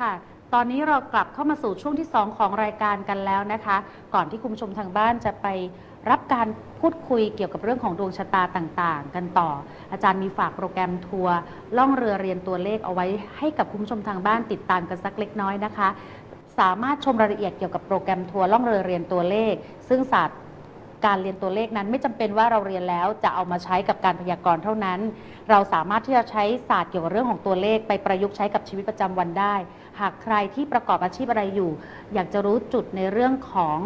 ค่ะ ตอนนี้เรากลับเข้ามาสู่ช่วงที่ 2 ของรายการกันแล้วนะคะ ก่อนที่คุณผู้ชมทางบ้านจะไปรับการพูดคุยเกี่ยวกับเรื่องของดวงชะตาต่างๆ กันต่อ อาจารย์มีฝากโปรแกรมทัวร์ล่องเรือเรียนตัวเลขเอาไว้ให้กับคุณผู้ชมทางบ้านติดตามกันสักเล็กน้อยนะคะ สามารถชมรายละเอียดเกี่ยวกับโปรแกรมทัวร์ล่องเรือเรียนตัวเลข ซึ่งศาสตร์การเรียนตัวเลขนั้นไม่จำเป็นว่าเราเรียนแล้วจะเอามาใช้กับการพยากรณ์เท่านั้น เราสามารถที่จะใช้ศาสตร์เกี่ยวกับเรื่องของตัวเลข ไปประยุกต์ใช้กับชีวิตประจำวันได้ หากใครที่ประกอบอาชีพอะไรอยู่ อยากจะรู้จุดในเรื่องของ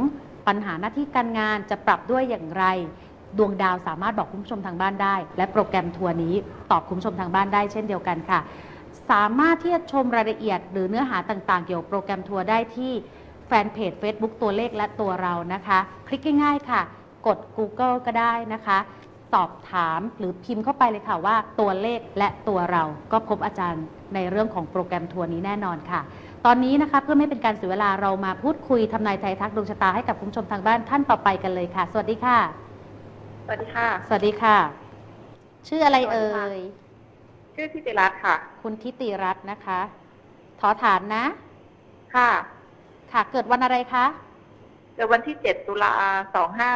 ปัญหาหน้าที่การงานจะปรับด้วยอย่างไร ดวงดาวสามารถบอกคุณผู้ชมทางบ้านได้ และโปรแกรมทัวร์นี้ตอบคุณผู้ชมทางบ้านได้เช่นเดียวกันค่ะ สามารถที่จะชมรายละเอียด หรือเนื้อหาต่างๆ เกี่ยวกับโปรแกรมทัวร์ได้ที่แฟนเพจ Facebook ตัวเลขและตัวเรานะคะ คลิกง่ายๆค่ะ กด Google ก็ได้นะคะ สอบถามหรือพิมพ์เข้าไปเลยค่ะว่าตัวเลขและตัวเราก็พบอาจารย์ในเรื่องของโปรแกรมทัวร์นี้แน่นอนค่ะ ตอนนี้นะคะเพื่อไม่เป็นการเสียเวลาเรามาพูดคุยทำนายไทายทักดวงชะตาให้กับคุณผู้ชมทางบ้านท่านต่อไปกันเลยค่ะ สวัสดีค่ะ สวัสดีค่ะ สวัสดีค่ะ ชื่ออะไรเอ่สวัสดีค่ะยชื่อทิติรัตน์ค่ะ คุณทิติรัตน์นะคะ ถอฐานนะ ค่ะ ค่ะ เกิดวันอะไรคะ เกิดวันที่7ตุลา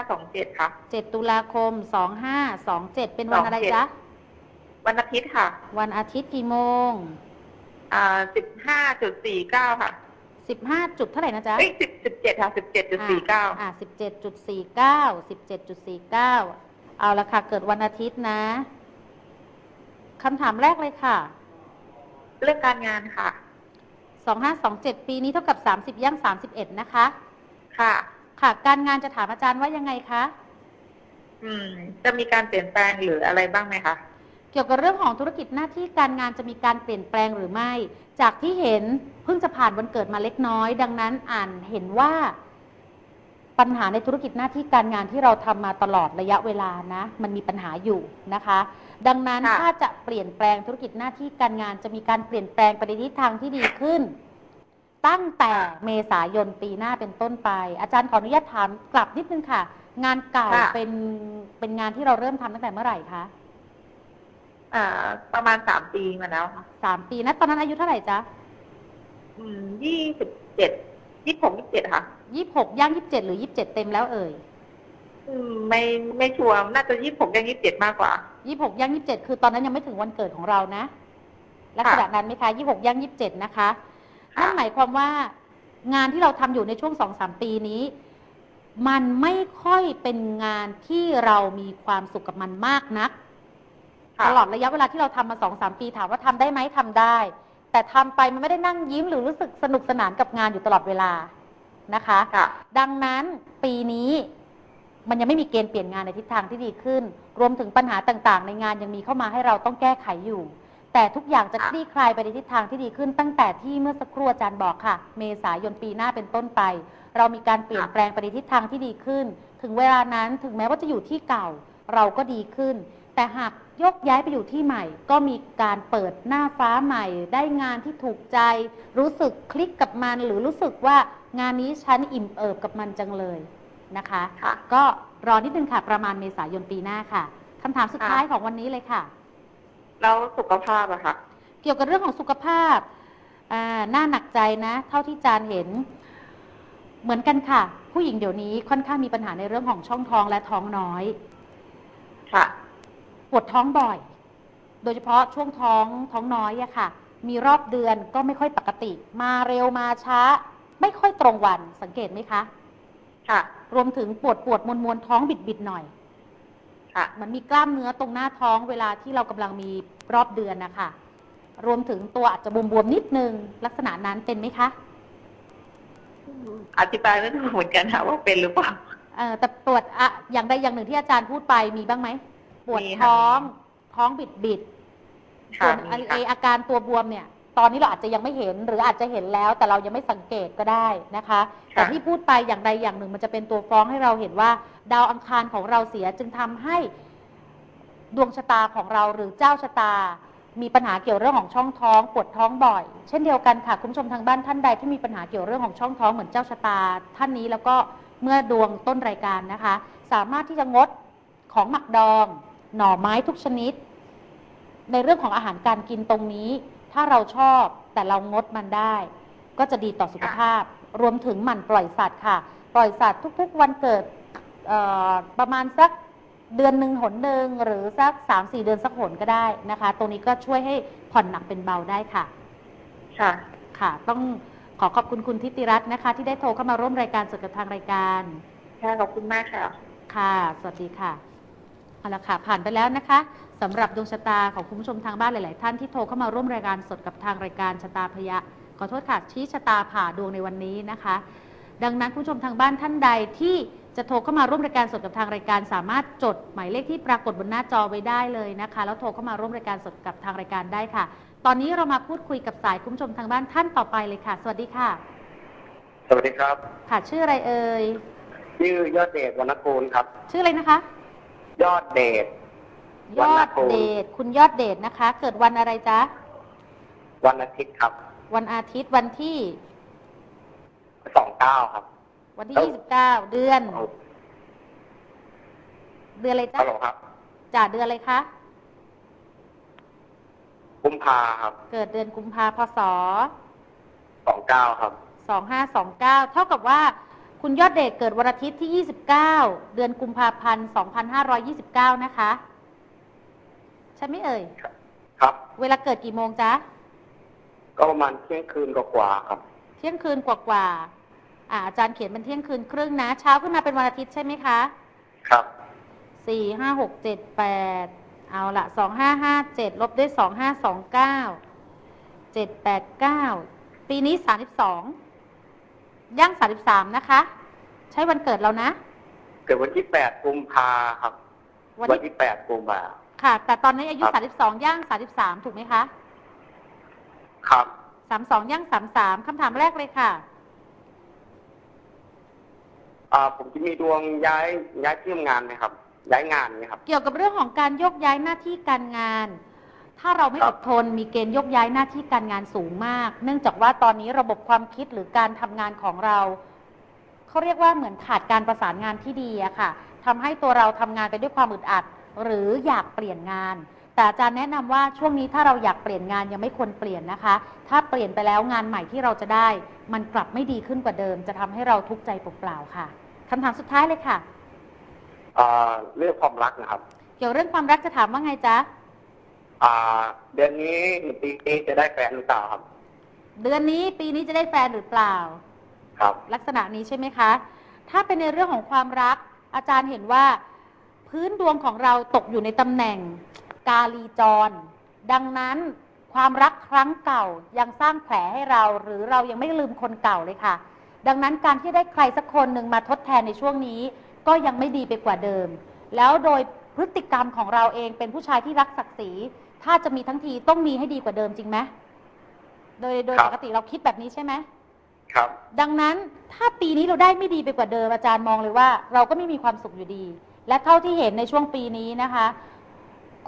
2527ค่ะ7ตุลาคม2527เป็นวันอะไรจ๊ะ วันอาทิตย์ค่ะ วันอาทิตย์กี่โมง อ่า15.49ค่ะ15จุดเท่าไหร่นะจ๊ะเอ้ย10 17ค่ะ17.49อ่า17.49 17.49เอาละค่ะ เกิดวันอาทิตย์นะคำถามแรกเลยค่ะ เรื่องการงานค่ะ2527ปีนี้เท่ากับ30ย่าง31นะคะ ค่ะ ค่ะ การงานจะถามอาจารย์ว่ายังไงคะ อืม จะมีการเปลี่ยนแปลงหรืออะไรบ้างไหมคะ เกี่ยวกับเรื่องของธุรกิจหน้าที่การงานจะมีการเปลี่ยนแปลงหรือไม่ จากที่เห็นเพิ่งจะผ่านวันเกิดมาเล็กน้อย ดังนั้นอ่านเห็นว่า ปัญหาในธุรกิจหน้าที่การงานที่เราทำมาตลอดระยะเวลานะ มันมีปัญหาอยู่นะคะ ดังนั้นค่ะถ้าจะเปลี่ยนแปลงธุรกิจหน้าที่การงานจะมีการเปลี่ยนแปลงไปในทิศทางที่ดีขึ้น ตั้งแต่เมษายนปีหน้าเป็นต้นไป อาจารย์ขออนุญาตถามกลับนิดนึงค่ะ งานเก่าค่ะ เป็นเป็นงานที่เราเริ่มทำตั้งแต่เมื่อไหร่คะอ่าประมาณ3ปีมาแล้วค่ะสามปีนะตอนนั้นอายุเท่าไหร่จ๊ะอืม27 26 27ค่ะ ยี่หกย่างยี่สิบเจ็ดหรือยี่สิบเจ็ดเต็มแล้วเอ่ยอืมไม่ไม่ชัวร์น่าจะ26ยัง27มากกว่า ยี่หกย่างยี่สิบเจ็ดคือตอนนั้นยังไม่ถึงวันเกิดของเรานะลักษณะนั้นไหมคะยี่หกย่างยี่สิบเจ็ดนะคะค่ะ นั่นหมายความว่างานที่เราทำอยู่ในช่วงสองสามปีนี้ มันไม่ค่อยเป็นงานที่เรามีความสุขกับมันมากนักค่ะตลอดระยะเวลาที่เราทำมาสองสามปีถามว่าทำได้ไหมทำได้ แต่ทำไปมันไม่ได้นั่งยิ้มหรือรู้สึกสนุกสนานกับงานอยู่ตลอดเวลานะคะค่ะดังนั้นปีนี้มันยังไม่มีเกณฑ์เปลี่ยนงานในทิศทางที่ดีขึ้น รวมถึงปัญหาต่างๆ ในงานยังมีเข้ามาให้เราต้องแก้ไขอยู่ แต่ทุกอย่างจะค่ะคลี่คลายไปในทิศทางที่ดีขึ้น ตั้งแต่ที่เมื่อสักครู่อาจารย์บอกค่ะ เมษายนปีหน้าเป็นต้นไป เรามีการเปลี่ยนแปลงไปในทิศทางที่ดีขึ้น ถึงเวลานั้นถึงแม้ว่าจะอยู่ที่เก่า เราก็ดีขึ้น แต่หากยกย้ายไปอยู่ที่ใหม่ ก็มีการเปิดหน้าฟ้าใหม่ ได้งานที่ถูกใจ รู้สึกคลิกกับมัน หรือรู้สึกว่างานนี้ฉันอิ่มเอิบกับมันจังเลยนะคะค่ะก็รอนิดนึงค่ะประมาณเมษายนปีหน้าค่ะคำถามสุดค่ะท้ายของวันนี้เลยค่ะ แล้วสุขภาพอะค่ะ เกี่ยวกับเรื่องของสุขภาพอ่าน่าหนักใจนะ เท่าที่จานเห็น เหมือนกันค่ะ ผู้หญิงเดี๋ยวนี้ค่อนข้างมีปัญหาในเรื่องของช่องท้องและท้องน้อย ค่ะ ปวดท้องบ่อย โดยเฉพาะช่วงท้องท้องน้อยอะค่ะ มีรอบเดือนก็ไม่ค่อยปกติ มาเร็วมาช้า ไม่ค่อยตรงวันสังเกตไหมคะ ค่ะ รวมถึงปวดปวดมวนมวนๆท้องบิดบิดๆหน่อย ค่ะ มันมีกล้ามเนื้อตรงหน้าท้องเวลาที่เรากำลังมีรอบเดือนนะคะ รวมถึงตัวอาจจะบวมๆนิดนึง ลักษณะนั้นเป็นไหมคะอธิบายไม่ถูกเหมือนกันค่ะว่าเป็นหรือเปล่า เออแต่ปวดอะอย่างใดอย่างหนึ่งที่อาจารย์พูดไปมีบ้างไหม ปวดมีค่ะท้อง ท้องบิดบิดๆค่ะส่วนมีไอ้ค่ะ ไออาการตัวบวมเนี่ย ตอนนี้เราอาจจะยังไม่เห็นหรืออาจจะเห็นแล้ว แต่เรายังไม่สังเกตก็ได้นะคะ แต่ที่พูดไปอย่างใดอย่างหนึ่งมันจะเป็นตัวฟ้องให้เราเห็นว่า ดาวอังคารของเราเสียจึงทำให้ดวงชะตาของเราหรือเจ้าชะตา มีปัญหาเกี่ยวเรื่องของช่องท้องปวดท้องบ่อย เช่นเดียวกันค่ะคุณผู้ชมทางบ้านท่านใดที่มีปัญหาเกี่ยวเรื่องของช่องท้องเหมือนเจ้าชะตา ท่านนี้แล้วก็เมื่อดวงต้นรายการนะคะ สามารถที่จะงดของหมักดอง หน่อไม้ทุกชนิด ในเรื่องของอาหารการกินตรงนี้ ถ้าเราชอบแต่เรางดมันได้ ก็จะดีต่อสุขภาพ รวมถึงหมั่นปล่อยสัตว์ค่ะ ปล่อยสัตว์ทุกๆวันเกิดเอ่อประมาณสักเดือนหนึ่งหนหนึ่งหรือสัก3-4เดือนสักหนก็ได้นะคะ ตรงนี้ก็ช่วยให้ผ่อนหนักเป็นเบาได้ค่ะ ค่ะค่ะ ต้องขอขอบคุณคุณทิติรัตน์นะคะ ที่ได้โทรเข้ามาร่วมรายการสดกับทางรายการ ค่ะขอบคุณมากค่ะ ค่ะ สวัสดีค่ะ เอาละค่ะผ่านไปแล้วนะคะสำหรับดวงชะตาของคุณผู้ชมทางบ้านหลาย ๆ ท่านที่โทรเข้ามาร่วมรายการสดกับทางรายการชะตาพยะขอโทษค่ะชี้ชะตาผ่าดวงในวันนี้นะคะ ดังนั้นคุณผู้ชมทางบ้านท่านใดที่จะโทรเข้ามาร่วมรายการสดกับทางรายการ สามารถจดหมายเลขที่ปรากฏบนหน้าจอไว้ได้เลยนะคะ แล้วโทรเข้ามาร่วมรายการสดกับทางรายการได้ค่ะ ตอนนี้เรามาพูดคุยกับสายคุณผู้ชมทางบ้านท่านต่อไปเลยค่ะ สวัสดีค่ะ สวัสดีครับ ค่ะชื่ออะไรเอ่ย ชื่อยอดเดชวรรณกูลครับ ชื่ออะไรนะคะ ยอดเดชยอดเดชคุณยอดเดชนะคะ เกิดวันอะไรจ๊ะ วันอาทิตย์ครับ วันอาทิตย์วันที่สองเก้าครับ วันที่เอ้า29เดือนเอาเดือนอะไรจ๊ะฮัลโหลครับจ่าเดือนอะไรคะกุมภาครับ เกิดเดือนกุมภาพศสองเก้าครับ2529เท่ากับว่า คุณยอดเดชเกิดวันอาทิตย์ที่ 29 เดือนกุมภาพันธ์ 2529 นะคะ ใช่ไหมเอ่ย ครับ เวลาเกิดกี่โมงจ๊ะ ก็ประมาณเที่ยงคืนกว่าๆครับ เที่ยงคืนกว่าๆอ่าอาจารย์เขียนเป็นเที่ยงคืนครึ่งนะ เช้าขึ้นมาเป็นวันอาทิตย์ใช่ไหมคะ ครับ สี่ห้าหกเจ็ดแปด เอาละสองห้าห้าเจ็ดลบด้วยสองห้าสองเก้า เจ็ดแปดเก้า ปีนี้สามสิบสอง ย่างสามสิบสามนะคะ ใช้วันเกิดเรานะ เกิดวันที่แปดกุมภาครับ วันวันที่ที่แปดกุมภา ค่ะ แต่ตอนนี้อายุครัสามบสิบสองย่างสามสิบสามถูกไหมคะครับ สามสองย่างสามสามคำถามแรกเลยค่ะ อ่า ผมจะมีดวงย้ายย้ายที่ทำงานไหมครับ ย้ายงานไหมครับ เกี่ยวกับเรื่องของการโยกย้ายหน้าที่การงาน ถ้าเราไม่คอรับดทนมีเกณฑ์โยกย้ายหน้าที่การงานสูงมาก เนื่องจากว่าตอนนี้ระบบความคิดหรือการทำงานของเราเขาเรียกว่าเหมือนขาดการประสานงานที่ดีอะค่ะทำให้ตัวเราทำงานไปด้วยความอึดอัด หรืออยากเปลี่ยนงาน แต่อาจารย์แนะนำว่าช่วงนี้ถ้าเราอยากเปลี่ยนงานยังไม่ควรเปลี่ยนนะคะ ถ้าเปลี่ยนไปแล้วงานใหม่ที่เราจะได้ มันกลับไม่ดีขึ้นกว่าเดิม จะทำให้เราทุกข์ใจเปล่าๆค่ะคำถามสุดท้ายเลยค่ะอ่าเรื่องความรักนะครับ เกี่ยวเรื่องความรักจะถามว่าไงจ๊ะ อ่า เดือนนี้หรือปีนี้จะได้แฟนหรือเปล่าครับ เดือนนี้ปีนี้จะได้แฟนหรือเปล่า ครับ ลักษณะนี้ใช่ไหมคะ ถ้าเป็นในเรื่องของความรัก อาจารย์เห็นว่า พื้นดวงของเราตกอยู่ในตำแหน่ง กาลีจร ดังนั้นความรักครั้งเก่ายังสร้างแผลให้เรา หรือเรายังไม่ลืมคนเก่าเลยค่ะ ดังนั้นการที่ได้ใครสักคนหนึ่งมาทดแทนในช่วงนี้ ก็ยังไม่ดีไปกว่าเดิม แล้วโดยพฤติกรรมของเราเองเป็นผู้ชายที่รักศักดิ์ศรี ถ้าจะมีทั้งทีต้องมีให้ดีกว่าเดิมจริงไหมโดยโดยครัปบกติเราคิดแบบนี้ใช่ไหม ครับ ดังนั้นถ้าปีนี้เราได้ไม่ดีไปกว่าเดิมอาจารย์มองเลยว่า เราก็ไม่มีความสุขอยู่ดี และเท่าที่เห็นในช่วงปีนี้นะคะ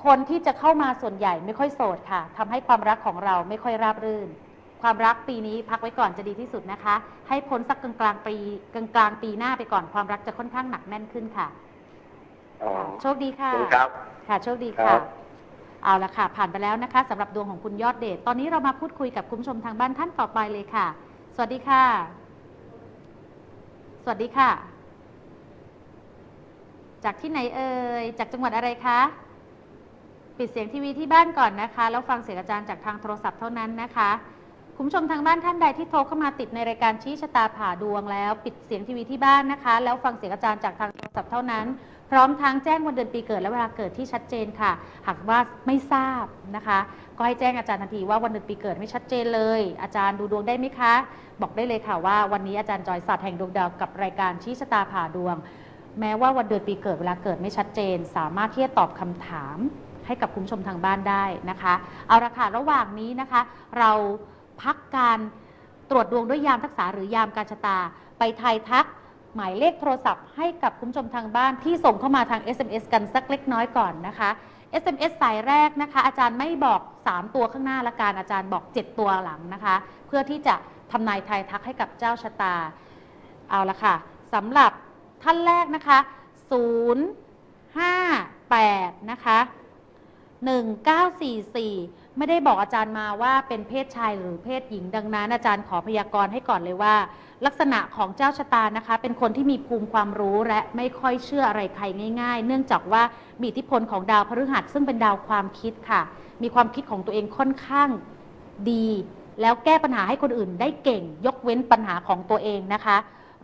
คนที่จะเข้ามาส่วนใหญ่ไม่ค่อยโสดค่ะทำให้ความรักของเราไม่ค่อยราบรื่น ความรักปีนี้พักไว้ก่อนจะดีที่สุดนะคะ ให้พ้นสักกลางกลางๆปีกลางกลางๆปีหน้าไปก่อนความรักจะค่อนข้างหนักแน่นขึ้นค่ะอ๋อค่ะโชคดีขอค่ะบคุณครับ ค่ะโชคดีครัค่ะ บ เอาละค่ะ ผ่านไปแล้วนะคะสำหรับดวงของคุณยอดเดชตอนนี้เรามาพูดคุยกับคุณผู้ชมทางบ้านท่านต่อไปเลยค่ะ สวัสดีค่ะ สวัสดีค่ะ จากที่ไหนเอ่ยจากจังหวัดอะไรคะปิดเสียงทีวีที่บ้านก่อนนะคะแล้วฟังเสียงอาจารย์จากทางโทรศัพท์เท่านั้นนะคะคุณผู้ชมทางบ้านท่านใดที่โทรเข้ามาติดในรายการชี้ชะตาผ่าดวงแล้ว ปิดเสียงทีวีที่บ้านนะคะ แล้วฟังเสียงอาจารย์จากทางโทรศัพท์เท่านั้น พร้อมทั้งแจ้งวันเดือนปีเกิดและเวลาเกิดที่ชัดเจนค่ะ หากว่าไม่ทราบนะคะ ก็ให้แจ้งอาจารย์ทันทีว่าวันเดือนปีเกิดไม่ชัดเจนเลย อาจารย์ดูดวงได้ไหมคะ บอกได้เลยค่ะว่าวันนี้อาจารย์จอยศาสตร์แห่งดวงดาวกับรายการชี้ชะตาผ่าดวง แม้ว่าวันเดือนปีเกิดเวลาเกิดไม่ชัดเจน สามารถที่จะตอบคำถามให้กับคุณผู้ชมทางบ้านได้นะคะ เอาละค่ะระหว่างนี้นะคะ เราพักการตรวจดวงด้วยยามทักษะหรือยามการชะตา ไปไทยทัก หมายเลขโทรศัพท์ให้กับคุณผู้ชมทางบ้านที่ส่งเข้ามาทาง SMS กันสักเล็กน้อยก่อนนะคะ SMS สายแรกนะคะ อาจารย์ไม่บอก 3 ตัวข้างหน้าละกันอาจารย์บอก 7 ตัวหลังนะคะ เพื่อที่จะทำนายทายทักให้กับเจ้าชะตา เอาละค่ะสำหรับท่านแรกนะคะ 0 5 8 นะคะ 1944 ไม่ได้บอกอาจารย์มาว่าเป็นเพศชายหรือเพศหญิง ดังนั้นอาจารย์ขอพยากรณ์ให้ก่อนเลยว่า ลักษณะของเจ้าชะตานะคะ เป็นคนที่มีภูมิความรู้และไม่ค่อยเชื่ออะไรใครง่าย ๆ เนื่องจากว่ามีอิทธิพลของดาวพฤหัสซึ่งเป็นดาวความคิดค่ะ มีความคิดของตัวเองค่อนข้างดี แล้วแก้ปัญหาให้คนอื่นได้เก่ง ยกเว้นปัญหาของตัวเองนะคะ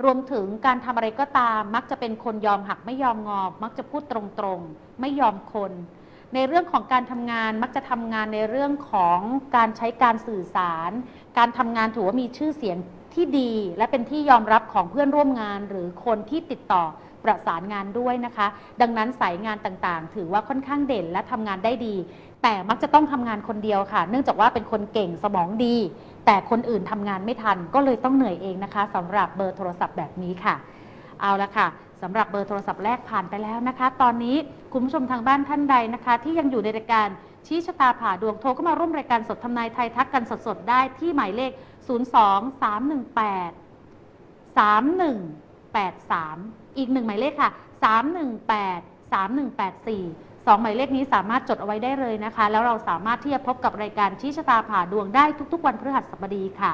รวมถึงการทำอะไรก็ตาม มักจะเป็นคนยอมหักไม่ยอมงอมักจะพูดตรงๆ ไม่ยอมคน ในเรื่องของการทำงานมักจะทำงานในเรื่องของการใช้การสื่อสาร การทำงานถือว่ามีชื่อเสียงที่ดี และเป็นที่ยอมรับของเพื่อนร่วมงาน หรือคนที่ติดต่อประสานงานด้วยนะคะ ดังนั้นสายงานต่างๆ ถือว่าค่อนข้างเด่นและทำงานได้ดี แต่มักจะต้องทำงานคนเดียวค่ะ เนื่องจากว่าเป็นคนเก่งสมองดี แต่คนอื่นทำงานไม่ทันก็เลยต้องเหนื่อยเองนะคะสำหรับเบอร์โทรศัพท์แบบนี้ค่ะ เอาละค่ะ สำหรับเบอร์โทรศัพท์แรกผ่านไปแล้วนะคะ ตอนนี้คุณผู้ชมทางบ้านท่านใดนะคะ ที่ยังอยู่ในรายการชี้ชะตาผ่าดวงโทรเข้ามาร่วมรายการสดทำนายไทยทักกันสดๆได้ที่หมายเลข 02 318 3183 อีกหนึ่งหมายเลขค่ะ 318 3184สองหมายเลขนี้สามารถจดเอาไว้ได้เลยนะคะ แล้วเราสามารถที่จะพบกับรายการชี้ชะตาผ่าดวงได้ทุกๆ วันพฤหัสบดีค่ะ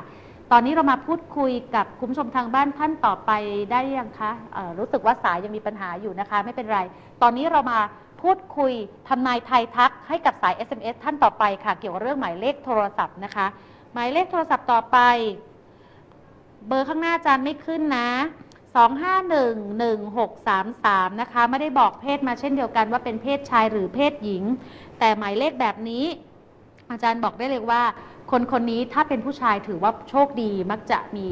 ตอนนี้เรามาพูดคุยกับคุณผู้ชมทางบ้านท่านต่อไปได้ยังคะเอ่อรู้สึกว่าสายยังมีปัญหาอยู่นะคะ ไม่เป็นไร ตอนนี้เรามาพูดคุยทำนายไทยทักให้กับสาย SMS ท่านต่อไปค่ะ เกี่ยวกับเรื่องหมายเลขโทรศัพท์นะคะ หมายเลขโทรศัพท์ต่อไป เบอร์ข้างหน้าอาจารย์ไม่ขึ้นนะ 2511633 นะคะ ไม่ได้บอกเพศมาเช่นเดียวกันว่าเป็นเพศชายหรือเพศหญิง แต่หมายเลขแบบนี้ อาจารย์บอกได้เลยว่า คนคนนี้ถ้าเป็นผู้ชายถือว่าโชคดีมักจะมี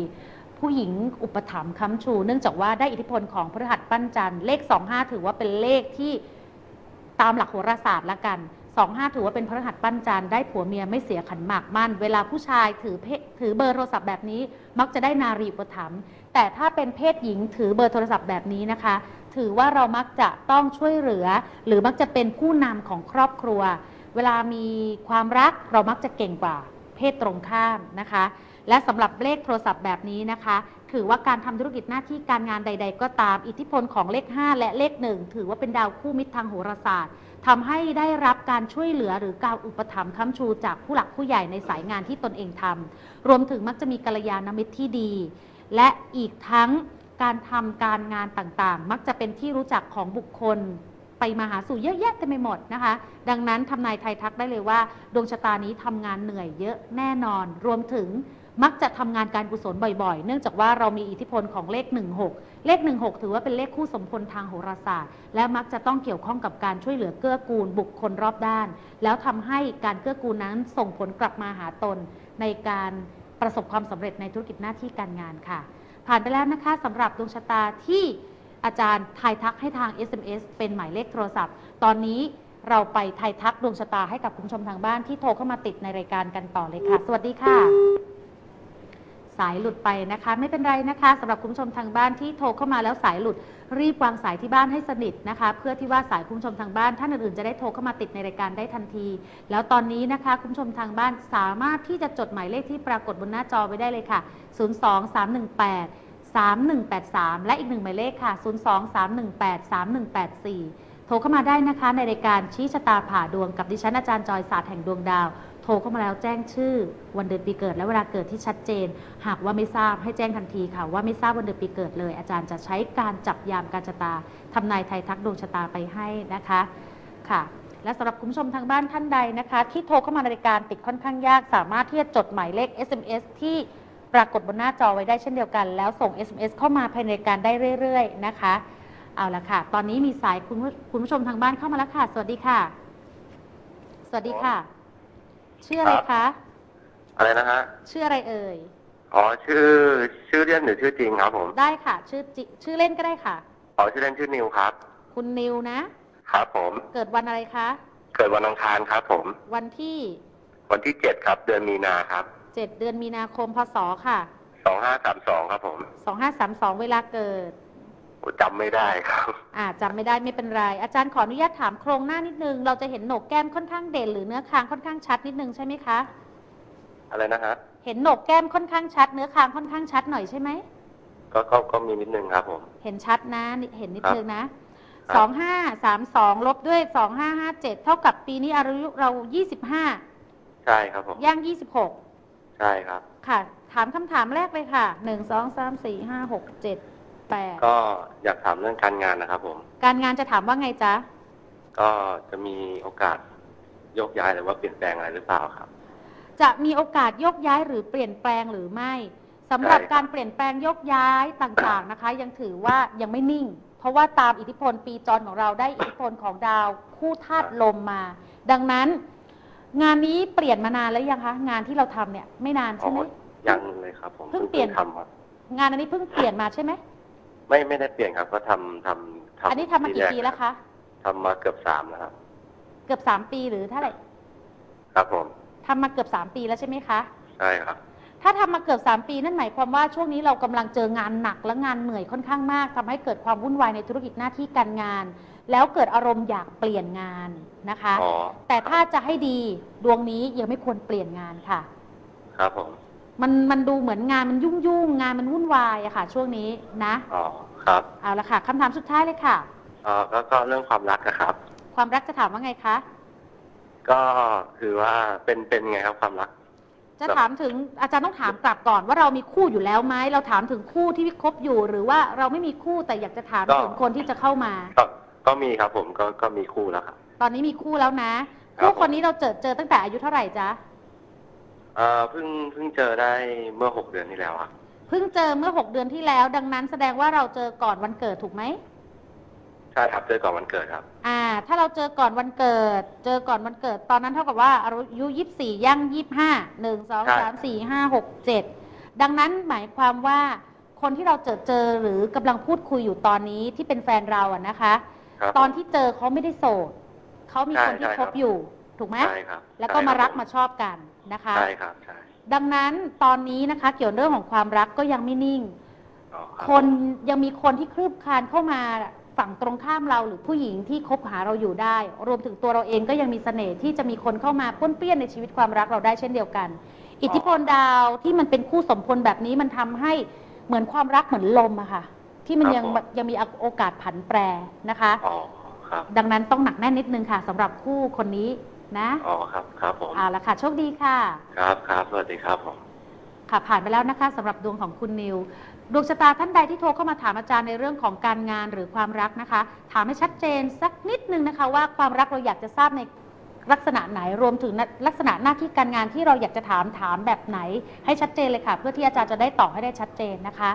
ผู้หญิงอุปถัมภ์ค้ำชู เนื่องจากว่าได้อิทธิพลของพฤหัสปั้นจันทร์เลข 25 ถือว่าเป็นเลขที่ตามหลักโหราศาสตร์ละกัน 25 ถือว่าเป็นพฤหัสปั้นจันทร์ได้ผัวเมียไม่เสียขันหมากมั่น เวลาผู้ชายถือเพถือเบอร์โทรศัพท์แบบนี้ มักจะได้นารีอุปถัมภ์แต่ถ้าเป็นเพศหญิงถือเบอร์โทรศัพท์แบบนี้นะคะ ถือว่าเรามักจะต้องช่วยเหลือ หรือมักจะเป็นผู้นำของครอบครัว เวลามีความรักเรามักจะเก่งกว่า เพศตรงข้ามนะคะ และสำหรับเลขโทรศัพท์แบบนี้นะคะ ถือว่าการทำธุรกิจหน้าที่การงานใด ๆ ก็ตาม อิทธิพลของเลข 5 และเลข 1 ถือว่าเป็นดาวคู่มิตรทางโหราศาสตร์ทำให้ได้รับการช่วยเหลือหรือการอุปถัมภ์ค้ำชูจากผู้หลักผู้ใหญ่ในสายงานที่ตนเองทำรวมถึงมักจะมีกัลยาณมิตรที่ดี และอีกทั้งการทำการงานต่างๆ มักจะเป็นที่รู้จักของบุคคล ไปมาหาสู่เยอะแยะเต็มไปหมดนะคะ ดังนั้นทำนายไทยทักได้เลยว่า ดวงชะตานี้ทำงานเหนื่อยเยอะแน่นอน รวมถึงมักจะทำงานการกุศลบ่อยๆ เนื่องจากว่าเรามีอิทธิพลของเลข 16 เลข 16 ถือว่าเป็นเลขคู่สมพลทางโหราศาสตร์ และมักจะต้องเกี่ยวข้องกับการช่วยเหลือเกื้อกูลบุคคลรอบด้าน แล้วทำให้การเกื้อกูลนั้นส่งผลกลับมาหาตน ในการประสบความสำเร็จในธุรกิจหน้าที่การงานค่ะ ผ่านไปแล้วนะคะสำหรับดวงชะตาที่ อาจารย์ทายทักให้ทาง SMS เป็นหมายเลขโทรศัพท์ ตอนนี้เราไปทายทักดวงชะตาให้กับคุณผู้ชมทางบ้านที่โทรเข้ามาติดในรายการกันต่อเลยค่ะ สวัสดีค่ะ สายหลุดไปนะคะ ไม่เป็นไรนะคะสำหรับคุณผู้ชมทางบ้านที่โทรเข้ามาแล้วสายหลุด รีบวางสายที่บ้านให้สนิทนะคะ เพื่อที่ว่าสายคุณผู้ชมทางบ้านท่านอื่นๆจะได้โทรเข้ามาติดในรายการได้ทันที แล้วตอนนี้นะคะคุณผู้ชมทางบ้านสามารถที่จะจดหมายเลขที่ปรากฏบนหน้าจอไว้ได้เลยค่ะ 02318 3183 และอีกหนึ่งหมายเลขค่ะ 02318 3184 โทรเข้ามาได้นะคะ ในรายการชี้ชะตาผ่าดวงกับดิฉันอาจารย์จอยศาสตร์แห่งดวงดาว โทรเข้ามาแล้วแจ้งชื่อ วันเดือนปีเกิดและเวลาเกิดที่ชัดเจน หากว่าไม่ทราบให้แจ้งทันทีค่ะ ว่าไม่ทราบวันเดือนปีเกิดเลย อาจารย์จะใช้การจับยามการชะตาทำนายไทยทักดวงชะตาไปให้นะคะค่ะและสำหรับคุณผู้ชมทางบ้านท่านใดนะคะ ที่โทรเข้ามาในรายการติดค่อนข้างยาก สามารถที่จะจดหมายเลข SMS ที่ ปรากฏบนหน้าจอไว้ได้เช่นเดียวกัน แล้วส่ง SMS เข้ามาภายในรายการได้เรื่อย ๆ นะคะ เอาละค่ะ ตอนนี้มีสายคุณผู้คุณผู้ชมทางบ้านเข้ามาแล้วค่ะ สวัสดีค่ะ สวัสดีค่ะ ชื่ออะไรคะ อะไรนะฮะชื่ออะไรเอ่ย อ๋อชื่อชื่อเล่นหรือชื่อจริงครับผมได้ค่ะ ชื่อจิชื่อเล่นก็ได้ค่ะ อ๋อชื่อเล่นชื่อนิวครับ คุณนิวนะ ครับผม เกิดวันอะไรคะ เกิดวันอังคารครับผม วันที่ วันที่เจ็ดครับ เดือนมีนาครับ 7เดือนมีนาคมพศค่ะ สองห้าสามสองครับผม2532เวลาเกิดโอ้จำไม่ได้ครับ อ่าจำไม่ได้ไม่เป็นไร อาจารย์ขออนุญาตถามโครงหน้านิดนึง เราจะเห็นโหนกแก้มค่อนข้างเด่นหรือเนื้อคางค่อนข้างชัดนิดนึงใช่ไหมคะ อะไรนะฮะเห็นโหนกแก้มค่อนข้างชัด เนื้อคางค่อนข้างชัดหน่อยใช่ไหม ก็ก็ก็มีนิดนึงครับผม เห็นชัดนะนี่เห็นนิดครับนึงนะครับสองห้าสามสองลบด้วยสองห้าห้าเจ็ดเท่ากับปีนี้อายุเรายี่สิบห้าใช่ครับผม ย่าง26 ใช่ครับ ค่ะ ถามคำถามแรกเลยค่ะ1 2 3 4 5 6 7 8ก็อยากถามเรื่องการงานนะครับ ผม การงานจะถามว่าไงจ๊ะ ก็จะมีโอกาสโยกย้ายหรือว่าเปลี่ยนแปลงอะไรหรือเปล่าครับ จะมีโอกาสโยกย้ายหรือเปลี่ยนแปลงหรือไม่สำหรับใช่ครับ การเปลี่ยนแปลงโยกย้ายต่างๆนะคะ ยังถือว่ายังไม่นิ่ง เพราะว่าตามอิทธิพลปีจรของเราได้อิทธิพลของดาวคู่ธาตุลมมา ดังนั้น งานนี้เปลี่ยนมานานแล้วยังคะงานที่เราทำเนี่ยไม่นานอ๋ใช่ไหมอยังเลยครับ ผมเพิ่งเปลี่ยน ทำครับงานอันนี้เพิ่งเปลี่ยนมาใช่ไหมไม่ไม่ได้เปลี่ยนครับ ก็ทำทำทำอันนี้ทำมากี่รปีแล้วคะทำมาเกือบสามแล้วครับ เกือบสามปีหรือเท่าไหร่ครับผมทำมาเกือบสามปีแล้วใช่ไหมคะใช่ครับ ถ้าทำมาเกือบ3ปีนั่นหมายความว่าช่วงนี้เรากำลังเจองานหนักและงานเหนื่อยค่อนข้างมากทำให้เกิดความวุ่นวายในธุรกิจหน้าที่การงาน แล้วเกิดอารมณ์อยากเปลี่ยนงานนะคะ อ๋อ แต่ถ้าจะให้ดีดวงนี้ยังไม่ควรเปลี่ยนงานค่ะ ครับผม มันมันดูเหมือนงานมันยุ่งยุ่งๆงานมันวุ่นวายอะค่ะ ช่วงนี้นะอ๋อ ครับเอาละค่ะคำถามสุดท้ายเลยค่ะ เอ่อก็ก็เรื่องความรักนะครับ ความรักจะถามว่าไงคะ ก็คือว่าเป็นเป็นไงครับความรัก จะถามถึงอาจารย์ต้องถามกลับก่อนว่าเรามีคู่อยู่แล้วไหมเราถามถึงคู่ที่คบอยู่ หรือว่าเราไม่มีคู่แต่อยากจะถามก็ ถึงคนที่จะเข้ามา ก็ ก็มีครับผมก็ก็มีคู่แล้วครับ ตอนนี้มีคู่แล้วนะ ครับ คู่คนนี้เราเจอเจอตั้งแต่อายุเท่าไหร่จ๊ะ เอ่อเพิ่งเพิ่งเจอได้เมื่อหกเดือนที่แล้วครับเพิ่งเจอเมื่อ 6 เดือนที่แล้ว ดังนั้นแสดงว่าเราเจอก่อนวันเกิดถูกไหม ใช่ครับเจอก่อนวันเกิดครับ อ่า ถ้าเราเจอก่อนวันเกิด เจอก่อนวันเกิด ตอนนั้นเท่ากับว่าอายุยี่สี่ย่างยี่ห้าหนึ่งสองใช่ สามสี่ห้าหกเจ็ดดังนั้นหมายความว่าคนที่เราเจอเจอหรือกำลังพูดคุยอยู่ตอนนี้ที่เป็นแฟนเราอะนะคะ ครับ ตอนที่เจอเขาไม่ได้โสดเขามีใช่คนที่ใช่คครับบอยู่ถูกไหมใช่ครับแล้วก็ใช่มาคบรักผมาชอบกันนะคะ ใช่ครับใช่ดังนั้นตอนนี้นะคะ เกี่ยวเรื่องของความรักก็ยังไม่นิ่ง อ๋อรับคนยังมีคนที่คลืบคลานเข้ามาฝั่งตรงข้ามเราหรือผู้หญิงที่คบหาเราอยู่ได้ รวมถึงตัวเราเองก็ยังมีเสน่ห์ที่จะมีคนเข้ามาป้วนเปี้ยนในชีวิตความรักเราได้เช่นเดียวกัน อิทธิพลดาวที่มันเป็นคู่สมพลแบบนี้มันทำให้เหมือนความรักเหมือนลมอะค่ะ ที่มันยังยังมีโอกาสผันแปรนะคะ อ๋อครับดังนั้นต้องหนักแน่นนิดนึงค่ะสำหรับคู่คนนี้นะอ๋อครับครับผมเอาละค่ะ โชคดีค่ะ ครับครับสวัสดีครับผม ค่ะผ่านไปแล้วนะคะสำหรับดวงของคุณนิว ดวงชะตาท่านใดที่โทรเข้ามาถามอาจารย์ในเรื่องของการงานหรือความรักนะคะ ถามให้ชัดเจนสักนิดนึงนะคะ ว่าความรักเราอยากจะทราบใน ลักษณะไหนรวมถึงลักษณะหน้าที่การงานที่เราอยากจะถามถามแบบไหน ให้ชัดเจนเลยค่ะ เพื่อที่อาจารย์จะได้ตอบให้ได้ชัดเจนนะคะ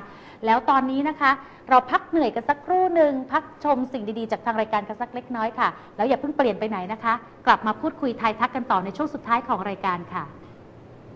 แล้วตอนนี้นะคะ เราพักเหนื่อยกันสักครู่หนึ่งพักชมสิ่งดีๆ จากทางรายการกันสักเล็กน้อยค่ะ แล้วอย่าเพิ่งเปลี่ยนไปไหนนะคะ กลับมาพูดคุยทายทักกันต่อในช่วงสุดท้ายของรายการค่ะ